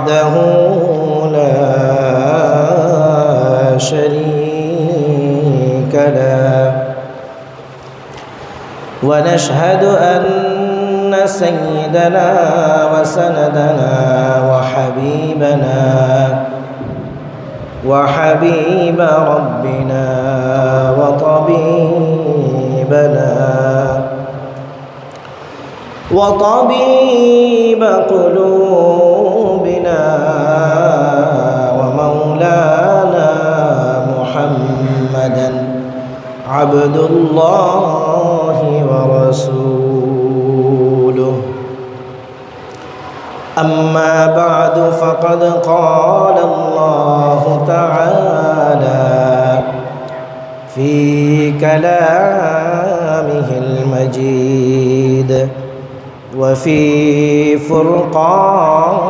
وحده لا شريك له. ونشهد أن سيدنا وسندنا وحبيبنا وحبيب ربنا وطبيبنا وطبيب قلوبنا ومولانا محمدا عبد الله ورسوله. أما بعد فقد قال الله تعالى في كلامه المجيد وفي فرقانه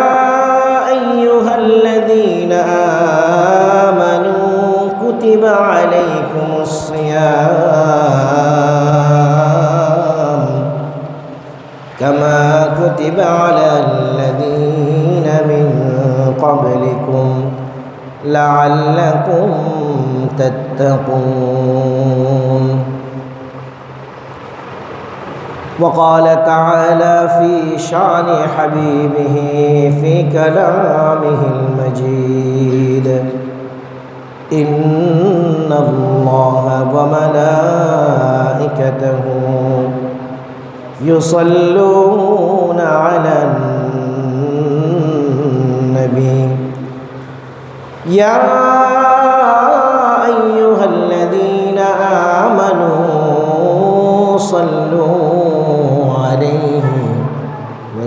آمنوا كتب عليكم الصيام كما كتب على الذين من قبلكم لعلكم تتقون. وقال تعالى في شان حبيبه في كلامه المجيد. إن الله وملائكته يصلون على النبي. يا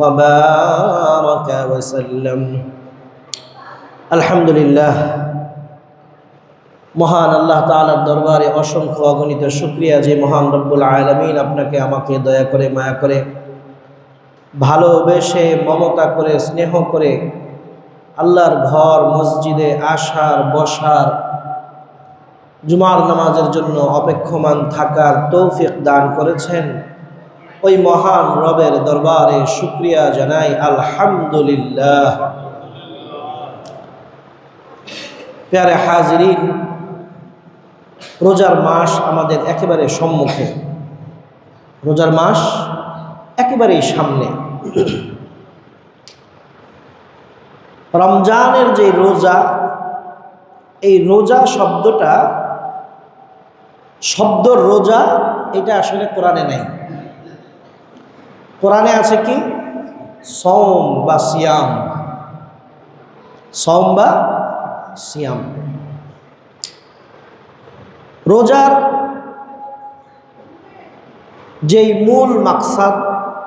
وبارك وسلم الحمد لله মহান আল্লাহ তালার দরবারে অসংখ্য অগণিত শুক্রিয়া যে মহান রব্বুল আলমিন আপনাকে আমাকে দয়া করে মায়া করে ভালোবেসে মমতা করে স্নেহ করে আল্লাহর ঘর মসজিদে আসার বসার জুমার নামাজের জন্য অপেক্ষমান থাকার তৌফিক দান করেছেন ওই মহান রবের দরবারে শুক্রিয়া জানাই, আলহামদুলিল্লাহ। প্যারে হাজরিন, রোজার মাস আমাদের একেবারে সম্মুখে। রোজার মাস একেবারেই সামনে। রমজানের যে রোজা, এই রোজা শব্দটা, শব্দ রোজা, এটা আসলে কোরআনে নাই। কোরআনে আছে কি? সম বা সিয়াম। সম বা সিয়াম। রোজার যেই মূল মাকসাদ,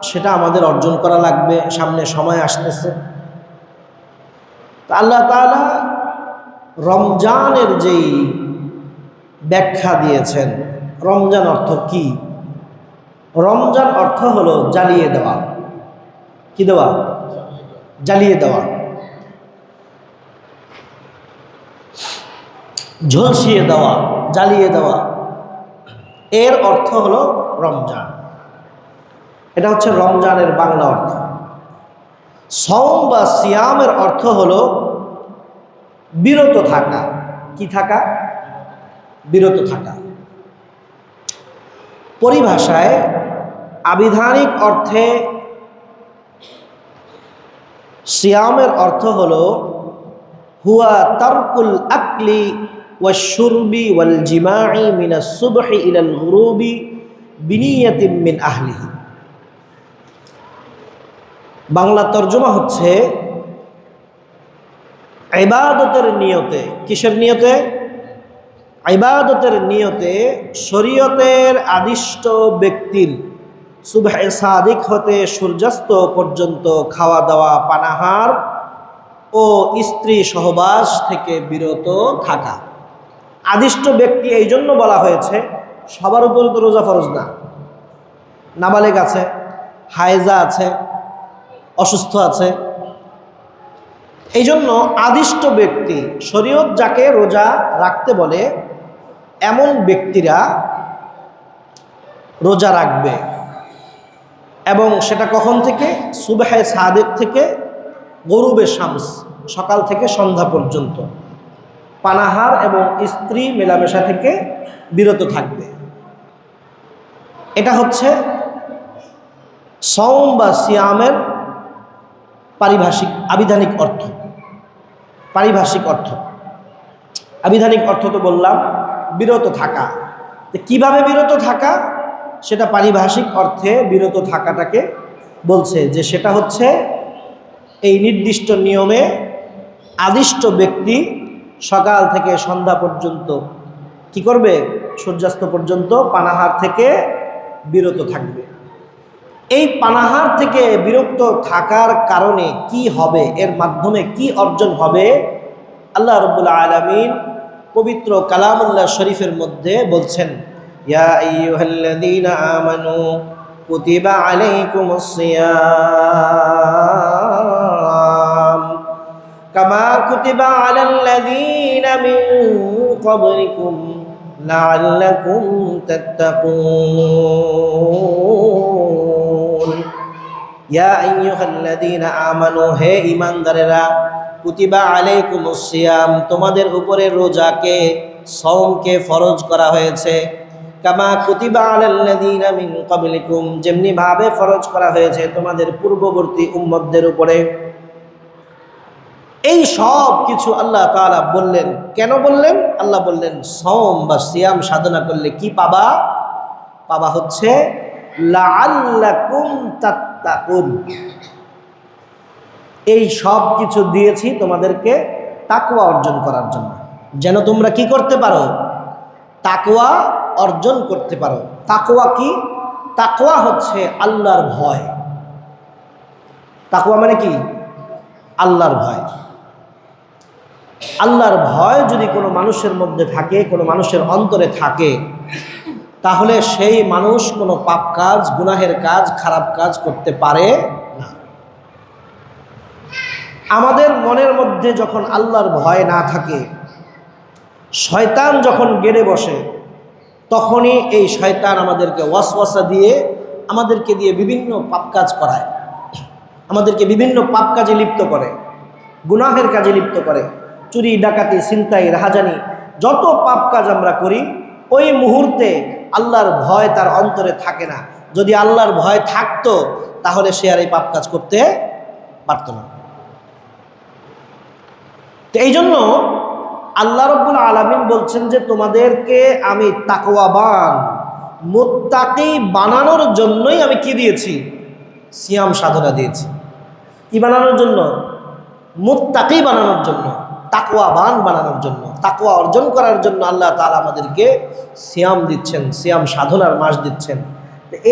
সেটা আমাদের অর্জন করা লাগবে, সামনে সময় আসতেছে। আল্লাহ তাআলা রমজানের যেই ব্যাখ্যা দিয়েছেন, রমজান অর্থ কি? রমজান অর্থ হলো জ্বালিয়ে দেওয়া। কি দেওয়া? জ্বালিয়ে দেওয়া। ঝলসিয়ে দেওয়া, জ্বালিয়ে দেওয়া। এর অর্থ হলো রমজান। এটা হচ্ছে রমজানের বাংলা অর্থ। সম বা সিয়ামের অর্থ হলো বিরত থাকা। কি থাকা? বিরত থাকা। পরিভাষায় আবিধানিক অর্থে সিয়ামের অর্থ হলো, হুয়া তারকুল আকলি ওয়াশুরবি ওয়াল জিমাই মিনা সুবহি ইলাল গুরুবি বিনিয়াতিম মিন আহলিহি। বাংলা তর্জমা হচ্ছে, ইবাদতের নিয়তে। কিসের নিয়তে? ইবাদতের নিয়তে শরীয়তের আদিষ্ট ব্যক্তির সুবহ সাদিক হতে সূর্যাস্ত পর্যন্ত খাওয়া দাওয়া, পানাহার ও স্ত্রী সহবাস থেকে বিরত থাকা। আদিষ্ট ব্যক্তি এই জন্য বলা হয়েছে, সবার উপরে তো রোজা ফরজ না। নাবালেগ আছে, হায়জা আছে, অসুস্থ আছে। এই জন্য আদিষ্ট ব্যক্তি শরীয়ত যাকে রোজা রাখতে বলে এমন ব্যক্তিরা রোজা রাখবে এবং সেটা কখন থেকে? সুবাহে সাদেক থেকে গরুবে শামস, সকাল থেকে সন্ধ্যা পর্যন্ত। পানাহার এবং স্ত্রী মেলামেশা থেকে বিরত থাকবে। এটা হচ্ছে সম বা সিয়ামের পারিভাষিক, আবিধানিক অর্থ। পারিভাষিক অর্থ। আবিধানিক অর্থ তো বললাম বিরত থাকা। কীভাবে বিরত থাকা? সেটা পারিভাষিক অর্থে বিরত থাকাটাকে বলছে যে সেটা হচ্ছে এই নির্দিষ্ট নিয়মে আদিষ্ট ব্যক্তি সকাল থেকে সন্ধ্যা পর্যন্ত কি করবে? সূর্যাস্ত পর্যন্ত পানাহার থেকে বিরত থাকবে। এই পানাহার থেকে বিরক্ত থাকার কারণে কি হবে? এর মাধ্যমে কি অর্জন হবে? আল্লাহ রব্বুল্লা আলমিন পবিত্র কালামুল্লাহ শরীফের মধ্যে বলছেন আমানু কুতিবা আলাইকুমুস সিয়াম কামা কুতিবা ইয়া হে ঈমানদারেরা, কুতিবা আলাইকুমুস তোমাদের উপরে রোজাকে, সওমকে ফরজ করা হয়েছে। কামা কুতিবা আলাল্লাযীনা মিন ক্বাবলিকুম, যেমনি ভাবে ফরজ করা হয়েছে তোমাদের পূর্ববর্তী উম্মতদের উপরে। এই সব কিছু আল্লাহ তাআলা বললেন। কেন বললেন? আল্লাহ বললেন, সওম বা সিয়াম সাধনা করলে কি পাবা? পাবা হচ্ছে এই সব কিছু দিয়েছি তোমাদেরকে তাকুয়া অর্জন করার জন্য। যেন তোমরা কি করতে পারো? তাকুয়া অর্জন করতে পারো। তাকুয়া কি? তাকুয়া হচ্ছে আল্লাহর ভয়। তাকুয়া মানে কি? আল্লাহর ভয়। আল্লাহর ভয় যদি কোনো মানুষের মধ্যে থাকে, কোনো মানুষের অন্তরে থাকে তাহলে সেই মানুষ কোনো পাপ কাজ, গুনাহের কাজ, খারাপ কাজ করতে পারে না। আমাদের মনের মধ্যে যখন আল্লাহর ভয় না থাকে, শয়তান যখন গেড়ে বসে, তখনই এই শয়তান আমাদেরকে ওয়াসওয়াসা দিয়ে, আমাদেরকে দিয়ে বিভিন্ন পাপ কাজ করায়। আমাদেরকে বিভিন্ন পাপ কাজে লিপ্ত করে, গুনাহের কাজে লিপ্ত করে। চুরি, ডাকাতি, ছিনতাই, রাহাজানি, যত পাপ কাজ আমরা করি, ওই মুহূর্তে আল্লাহর ভয় তার অন্তরে থাকে না। যদি আল্লাহর ভয় থাকতো, তাহলে সে আর এই পাপ কাজ করতে পারত না। তো এই জন্য আল্লাহ রব্বুল আলমিন বলছেন যে, তোমাদেরকে আমি তাকওয়াবান, মুত্তাকি বানানোর জন্যই আমি কি দিয়েছি? সিয়াম সাধনা দিয়েছি। কি বানানোর জন্য? মুত্তাকি বানানোর জন্য। তাকওয়াবান বানানোর জন্য, তাকওয়া অর্জন করার জন্য আল্লাহ তালা আমাদেরকে সিয়াম দিচ্ছেন, সিয়াম সাধনার মাস দিচ্ছেন।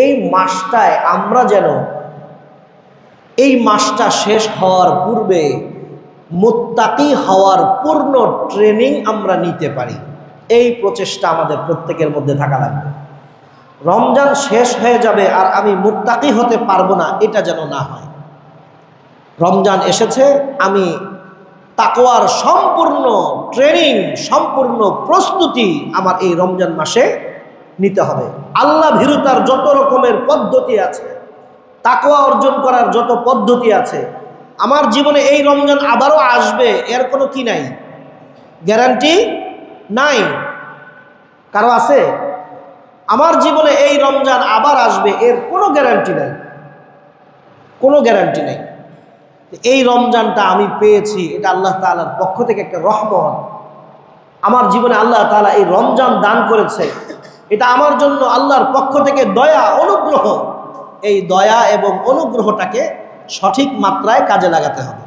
এই মাসটায় আমরা যেন এই মাসটা শেষ হওয়ার পূর্বে মুত্তাকি হওয়ার পূর্ণ ট্রেনিং আমরা নিতে পারি। এই প্রচেষ্টা আমাদের প্রত্যেকের মধ্যে থাকা লাগবে। রমজান শেষ হয়ে যাবে আর আমি মুত্তাকি হতে পারব না, এটা যেন না হয়। রমজান এসেছে, আমি তাকোয়ার সম্পূর্ণ ট্রেনিং, সম্পূর্ণ প্রস্তুতি আমার এই রমজান মাসে নিতে হবে। আল্লাহ ভীরুতার যত রকমের পদ্ধতি আছে তাকোয়া অর্জন করার যত পদ্ধতি আছে, আমার জীবনে এই রমজান আবারও আসবে, এর কোনো কি নাই? গ্যারান্টি নাই। কারও আছে? আমার জীবনে এই রমজান আবার আসবে, এর কোনো গ্যারান্টি নাই। কোনো গ্যারান্টি নেই। এই রমজানটা আমি পেয়েছি, এটা আল্লাহ তাআলার পক্ষ থেকে একটা রহমত। আমার জীবনে আল্লাহ তাআলা এই রমজান দান করেছে। এটা আমার জন্য আল্লাহর পক্ষ থেকে দয়া, অনুগ্রহ। এই দয়া এবং অনুগ্রহটাকে সঠিক মাত্রায় কাজে লাগাতে হবে।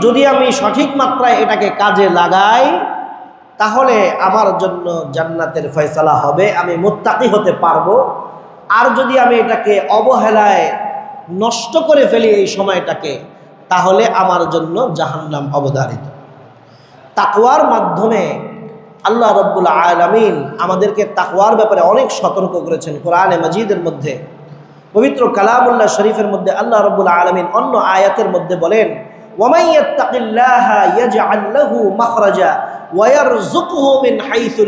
যদি আমি সঠিক মাত্রায় এটাকে কাজে লাগাই, তাহলে আমার জন্য জান্নাতের ফয়সালা হবে, আমি মোত্তাকি হতে পারব। আর যদি আমি এটাকে অবহেলায় নষ্ট করে ফেলি এই সময়টাকে, তাহলে আমার জন্য জাহান্নাম অবধারিত। তাকওয়ার মাধ্যমে আল্লাহ রব্বুল আলামিন আমাদেরকে তাকওয়ার ব্যাপারে অনেক সতর্ক করেছেন কোরআনে মজিদের মধ্যে। পবিত্র কালামুল্লাহ শরীফের মধ্যে আল্লাহ রব্বুল আলমিন অন্য আয়াতের মধ্যে বলেন ওমাইয়াত্তাকিল্লাহা ইয়াজআল লাহু মাখরাজা মিন হাইসু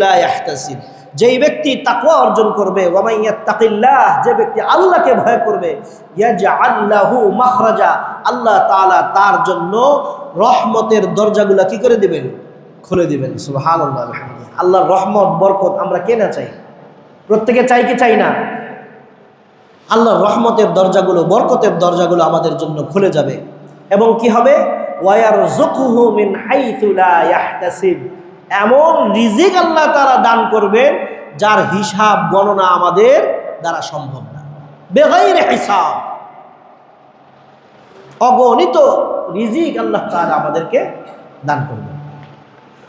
যেই ব্যক্তি তাকওয়া অর্জন করবে, ওয়ামাই ইয়াত্তাকিল্লাহ, যে ব্যক্তি আল্লাহকে ভয় করবে আল্লাহ তাআলা তার জন্য রহমতের দরজাগুলো কি করে দিবেন? খুলে দিবেন আল্লাহর রহমত, বরকত আমরা কে না চাই? প্রত্যেকে চাই কি চাই না? আল্লাহর রহমতের দরজাগুলো, বরকতের দরজাগুলো আমাদের জন্য খুলে যাবে। এবং কি হবে? ওয়ার জুকুহু মিন হাইথু লা ইয়াহতাসিব। এমন রিজিক আল্লাহ তারা দান করবেন যার হিসাব গণনা আমাদের দ্বারা সম্ভব না। বেগাইর হিসাব। অগণিত রিজিক আল্লাহ তারা আমাদেরকে দান করবেন।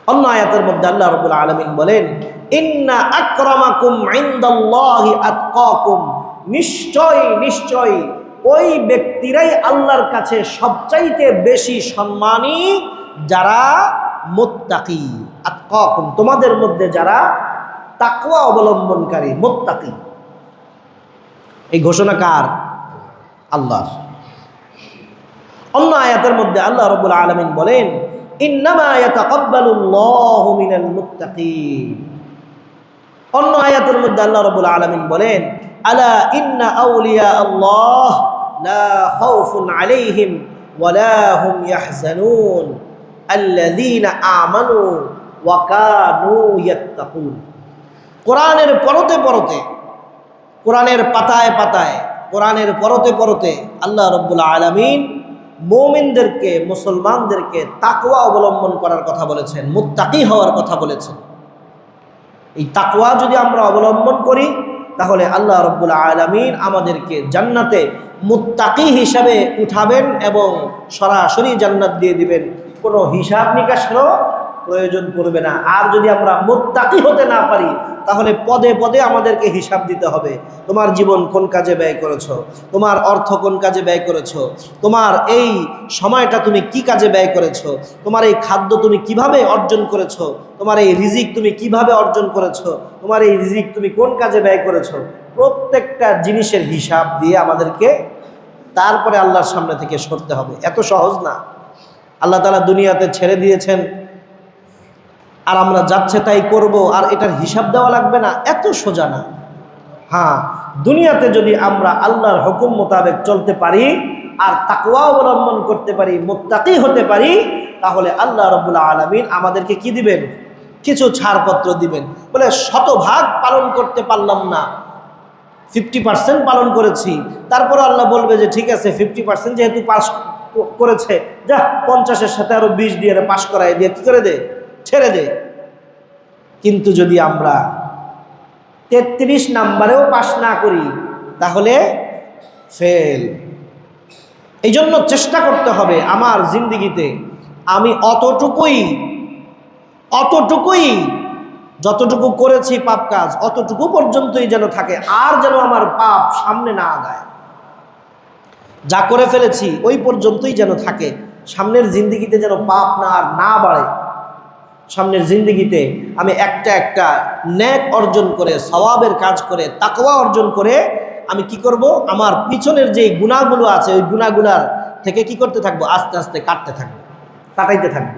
অন্য আয়াতের মধ্যে আল্লাহ রবুল আলমিন বলেন, ইন্না আক্রমাকুম ইন্দাল্লাহি আতকাকুম। নিশ্চয় নিশ্চয়, ওই ব্যক্তিরাই আল্লাহর কাছে সবচাইতে বেশি সম্মানী যারা মোত্তাকি। আতকাকুম, তোমাদের মধ্যে যারা তাকওয়া অবলম্বনকারী মোত্তাকি এই ঘোষণা কার? আল্লাহর। অন্য আয়াতের মধ্যে আল্লাহ রবুল আলমিন বলেন অন্য আয়াতের মধ্যে আল্লাহ রাব্বুল আলামিন বলেন, আলা ইন্না আউলিয়া আল্লাহ লা খাউফুন আলাইহিম ওয়ালা হুম ইয়াহজানুন। আল্লাযীনা আমানু ওয়া কানু ইয়াত্তাকুন। কোরআনের পরতে পরতে, কোরআনের পাতায় পাতায়, কোরআনের পরতে পরতে আল্লাহ রব্বুল আলামিন মৌমিনদেরকে, মুসলমানদেরকে তাকওয়া অবলম্বন করার কথা বলেছেন, মুত্তাকি হওয়ার কথা বলেছেন। এই তাকওয়া যদি আমরা অবলম্বন করি, তাহলে আল্লাহ রব্বুল আলমিন আমাদেরকে জান্নাতে মুত্তাকি হিসাবে উঠাবেন এবং সরাসরি জান্নাত দিয়ে দিবেন। কোনো হিসাব নিকাশেরও প্রয়োজন পড়বে না। আর যদি আমরা মুত্তাকি হতে না পারি, তাহলে পদে পদে আমাদেরকে হিসাব দিতে হবে। তোমার জীবন কোন কাজে ব্যয় করেছ? তোমার অর্থ কোন কাজে ব্যয় করেছ? তোমার এই সময়টা তুমি কি কাজে ব্যয় করেছ? তোমার এই খাদ্য তুমি কীভাবে অর্জন করেছ? তোমার এই রিজিক তুমি কীভাবে অর্জন করেছ? তোমার এই রিজিক তুমি কোন কাজে ব্যয় করেছ? প্রত্যেকটা জিনিসের হিসাব দিয়ে আমাদেরকে তারপরে আল্লাহর সামনে থেকে সরতে হবে। এত সহজ না। আল্লাহ তালা দুনিয়াতে ছেড়ে দিয়েছেন। আর আমরা যাচ্ছে তাই করব, আর এটার হিসাব দেওয়া লাগবে না, এত সোজা না। হ্যাঁ দুনিয়াতে যদি আমরা আল্লাহর হুকুম মোতাবেক চলতে পারি, আর তাকওয়া অবলম্বন করতে পারি, মোত্তাকি হতে পারি, তাহলে আল্লাহ রবুল্লা আলমিন আমাদেরকে কি দিবেন? কিছু ছাড়পত্র দিবেন। বলে শতভাগ পালন করতে পারলাম না। ফিফটি পার্সেন্ট পালন করেছি। তারপর আল্লাহ বলবে যে, ঠিক আছে ফিফটি পার্সেন্ট যেহেতু পাস করেছে, যা পঞ্চাশের সাথে আরও বিশ দিয়ে পাশ করাই দিয়ে কি করে দে? ছেড়ে দে। কিন্তু যদি আমরা তেত্রিশ নাম্বারেও পাশ না করি, তাহলে ফেল এই জন্য চেষ্টা করতে হবে আমার জিন্দিগিতে, আমি অতটুকুই অতটুকুই, যতটুকু করেছি পাপ কাজ, অতটুকু পর্যন্তই যেন থাকে, আর যেন আমার পাপ সামনে না আগায়। যা করে ফেলেছি, ওই পর্যন্তই যেন থাকে, সামনের জিন্দিগিতে যেন পাপ না আর না বাড়ে। সামনের জিন্দিগিতে আমি একটা একটা ন্যাক অর্জন করে, সওয়াবের কাজ করে, তাকওয়া অর্জন করে আমি কি করব? আমার পিছনের যে গুণাগুলো আছে, ওই গুণাগুলার থেকে কি করতে থাকব? আস্তে আস্তে কাটতে থাকব, কাটাইতে থাকব।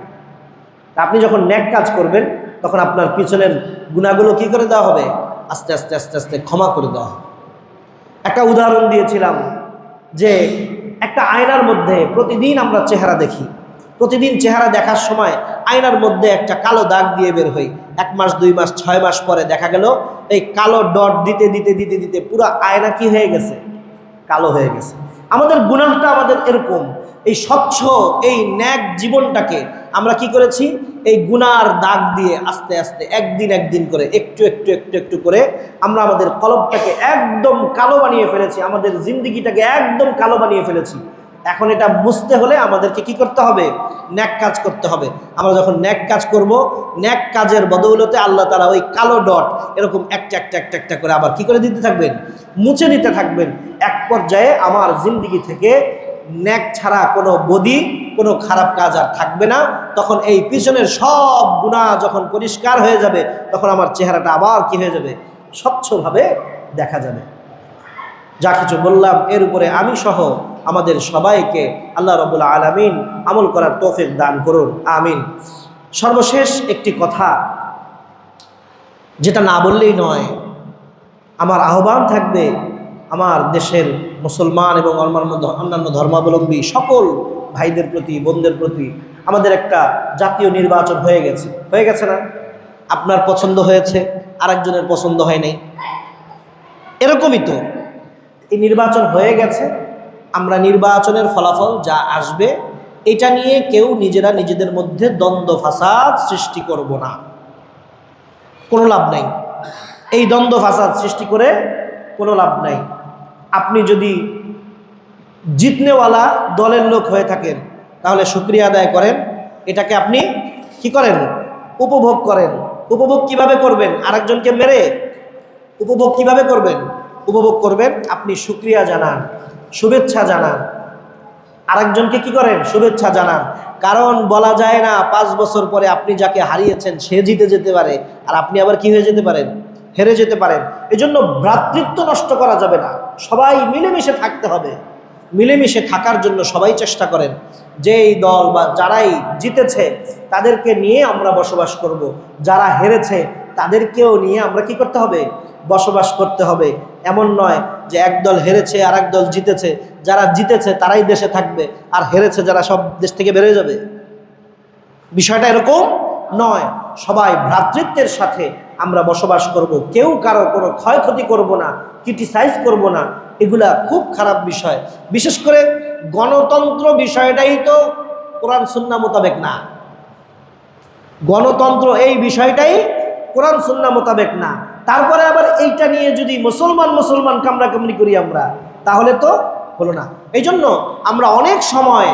আপনি যখন ন্যাক কাজ করবেন, তখন আপনার পিছনের গুণাগুলো কি করে দেওয়া হবে? আস্তে আস্তে আস্তে আস্তে ক্ষমা করে দেওয়া হবে। একটা উদাহরণ দিয়েছিলাম যে একটা আয়নার মধ্যে প্রতিদিন আমরা চেহারা দেখি। প্রতিদিন চেহারা দেখার সময় আয়নার মধ্যে একটা কালো দাগ দিয়ে বের হই। এক মাস, দুই মাস, ছয় মাস পরে দেখা গেল, এই কালো ডট দিতে দিতে দিতে দিতে পুরো আয়না কি হয়ে গেছে? কালো হয়ে গেছে। আমাদের গুণাহটা আমাদের এরকম। এই স্বচ্ছ, এই ন্যাক জীবনটাকে আমরা কি করেছি? এই গুনার দাগ দিয়ে আস্তে আস্তে, একদিন একদিন করে, একটু একটু একটু একটু করে আমরা আমাদের কলবটাকে একদম কালো বানিয়ে ফেলেছি। আমাদের জিন্দিগিটাকে একদম কালো বানিয়ে ফেলেছি। এখন এটা বুঝতে হলে আমাদেরকে কি করতে হবে? ন্যাক কাজ করতে হবে। আমরা যখন ন্যাক কাজ করব, ন্যাক কাজের বদৌলতে আল্লাহ তারা ওই কালো ডট এরকম একটা একটা একটা একটা করে আবার কি করে দিতে থাকবেন? মুছে দিতে থাকবেন। এক পর্যায়ে আমার জিন্দিগি থেকে ন্যাক ছাড়া কোনো বদি, কোনো খারাপ কাজ আর থাকবে না। তখন এই পিছনের সব গুণা যখন পরিষ্কার হয়ে যাবে, তখন আমার চেহারাটা আবার কি হয়ে যাবে? স্বচ্ছভাবে দেখা যাবে। যা কিছু বললাম, এর উপরে আমি সহ আমাদের সবাইকে আল্লাহ রবুল্লা আলমিন আমল করার তৌফিক দান করুন, আমিন। সর্বশেষ একটি কথা, যেটা না বললেই নয়, আমার আহ্বান থাকবে আমার দেশের মুসলমান এবং অন্যান্য অন্যান্য ধর্মাবলম্বী সকল ভাইদের প্রতি, বোনদের প্রতি আমাদের একটা জাতীয় নির্বাচন হয়ে গেছে। হয়ে গেছে না? আপনার পছন্দ হয়েছে, আরেকজনের পছন্দ হয় নাই এরকমই তো। এই নির্বাচন হয়ে গেছে আমরা নির্বাচনের ফলাফল যা আসবে, এটা নিয়ে কেউ নিজেরা নিজেদের মধ্যে দ্বন্দ্ব ফাসাদ সৃষ্টি করব না। কোনো লাভ নাই। এই দ্বন্দ্ব ফাসাদ সৃষ্টি করে কোনো লাভ নাই। আপনি যদি জিতনেওয়ালা দলের লোক হয়ে থাকেন, তাহলে শুক্রিয়া আদায় করেন। এটাকে আপনি কি করেন? উপভোগ করেন। উপভোগ কীভাবে করবেন? আরেকজনকে মেরে উপভোগ কীভাবে করবেন? উপভোগ করবেন। আপনি শুক্রিয়া জানান। শুভেচ্ছা জানান। আরেকজনকে কি করেন? শুভেচ্ছা জানান। কারণ বলা যায় না, পাঁচ বছর পরে আপনি যাকে হারিয়েছেন, সে জিতে যেতে পারে। আর আপনি আবার কি হয়ে যেতে পারেন? হেরে যেতে পারেন। এজন্য ভ্রাতৃত্ব নষ্ট করা যাবে না। সবাই মিলেমিশে থাকতে হবে। মিলেমিশে থাকার জন্য সবাই চেষ্টা করেন। যেই দল বা যারাই জিতেছে, তাদেরকে নিয়ে আমরা বসবাস করব। যারা হেরেছে, তাদেরকেও নিয়ে আমরা কি করতে হবে? বসবাস করতে হবে। এমন নয় যে এক দল হেরেছে আর এক দল জিতেছে। যারা জিতেছে, তারাই দেশে থাকবে। আর হেরেছে যারা, সব দেশ থেকে বেরোয় যাবে। বিষয়টা এরকম নয়। সবাই ভ্রাতৃত্বের সাথে আমরা বসবাস করব। কেউ কারও কোনো ক্ষয়ক্ষতি করব না, ক্রিটিসাইজ করব না। এগুলা খুব খারাপ বিষয়। বিশেষ করে গণতন্ত্র বিষয়টাই তো কোরআন সুন্না মোতাবেক না। গণতন্ত্র এই বিষয়টাই কোরআন সুন্না মোতাবেক না। তারপরে আবার এইটা নিয়ে যদি মুসলমান মুসলমান কামরা কামড়াকামড়ি করি আমরা, তাহলে তো হলো না। এই জন্য আমরা অনেক সময়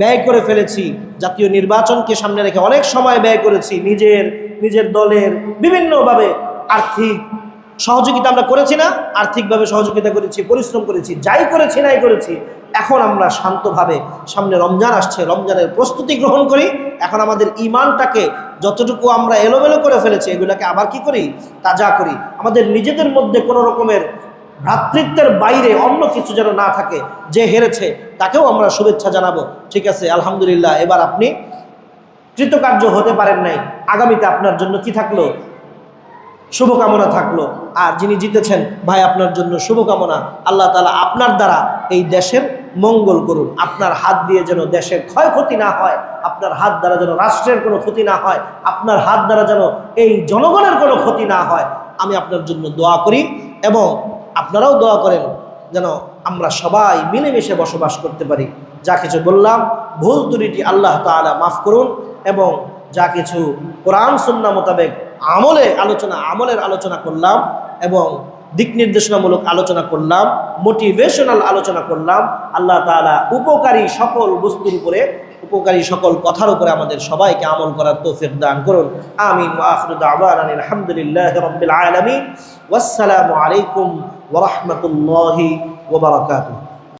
ব্যয় করে ফেলেছি, জাতীয় নির্বাচনকে সামনে রেখে অনেক সময় ব্যয় করেছি, নিজের নিজের দলের বিভিন্নভাবে আর্থিক সহযোগিতা আমরা করেছি না, আর্থিকভাবে সহযোগিতা করেছি, পরিশ্রম করেছি, যাই করেছি নাই করেছি এখন আমরা শান্তভাবে সামনে রমজান আসছে, রমজানের প্রস্তুতি গ্রহণ করি। এখন আমাদের ইমানটাকে যতটুকু আমরা এলোমেলো করে ফেলেছি, এগুলাকে আবার কি করি? তাজা করি। আমাদের নিজেদের মধ্যে কোনো রকমের ভ্রাতৃত্বের বাইরে অন্য কিছু যেন না থাকে, যে হেরেছে, তাকেও আমরা শুভেচ্ছা জানাব। ঠিক আছে, আলহামদুলিল্লাহ, এবার আপনি কৃতকার্য হতে পারেন নাই। আগামীতে আপনার জন্য কি থাকল? শুভকামনা থাকল। আর যিনি জিতেছেন, ভাই, আপনার জন্য শুভকামনা। আল্লাহ তালা আপনার দ্বারা এই দেশের মঙ্গল করুন। আপনার হাত দিয়ে যেন দেশের ক্ষয়ক্ষতি না হয়, আপনার হাত দ্বারা যেন রাষ্ট্রের কোনো ক্ষতি না হয়, আপনার হাত দ্বারা যেন এই জনগণের কোনো ক্ষতি না হয়, আমি আপনার জন্য দোয়া করি এবং আপনারাও দোয়া করেন যেন আমরা সবাই মিলেমিশে বসবাস করতে পারি। যা কিছু বললাম, ভুল ত্রুটি আল্লাহ তালা মাফ করুন এবং যা কিছু কোরআন, সুন্না মোতাবেক আমলে আলোচনা, আমলের আলোচনা করলাম এবং দিক নির্দেশনামূলক আলোচনা করলাম মোটিভেশনাল আলোচনা করলাম। আল্লাহ তালা উপকারী সকল বস্তুর উপরে, উপকারী সকল কথার উপরে আমাদের সবাইকে আমল করার তৌফিক দান করুন। আমিন আলহামদুলিল্লাহ ওয়াসসালামু আলাইকুম ওয়া রাহমাতুল্লাহি ওয়া বারাকাতুহু।